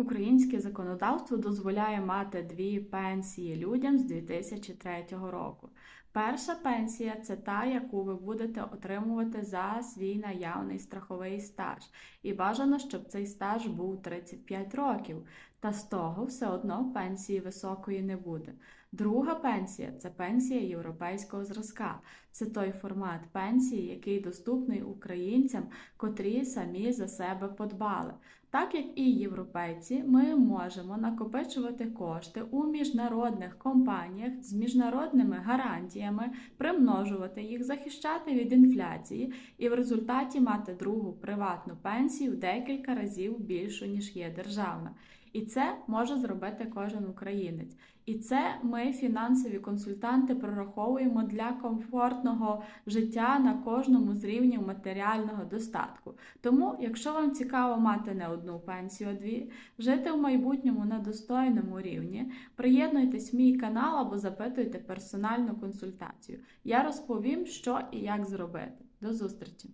Українське законодавство дозволяє мати дві пенсії людям з 2003 року. Перша пенсія це та, яку ви будете отримувати за свій наявний страховий стаж. І бажано, щоб цей стаж був 35 років. Та з того все одно пенсії високої не буде. Друга пенсія це пенсія європейського зразка. Це той формат пенсії, який доступний українцям, котрі самі за себе подбали. Так як і європейці, ми можемо накопичувати кошти у міжнародних компаніях з міжнародними гарантіями, примножувати їх, захищати від інфляції і в результаті мати другу приватну пенсію декілька разів більшу, ніж є державна. І це може зробити кожен українець. І це ми, фінансові консультанти, прораховуємо для комфортного життя на кожному з рівнів матеріального достатку. Тому, якщо вам цікаво мати не одну пенсію, а дві, жити в майбутньому на достойному рівні, приєднуйтесь в мій канал або запитуйте персональну консультацію. Я розповім, що і як зробити. До зустрічі!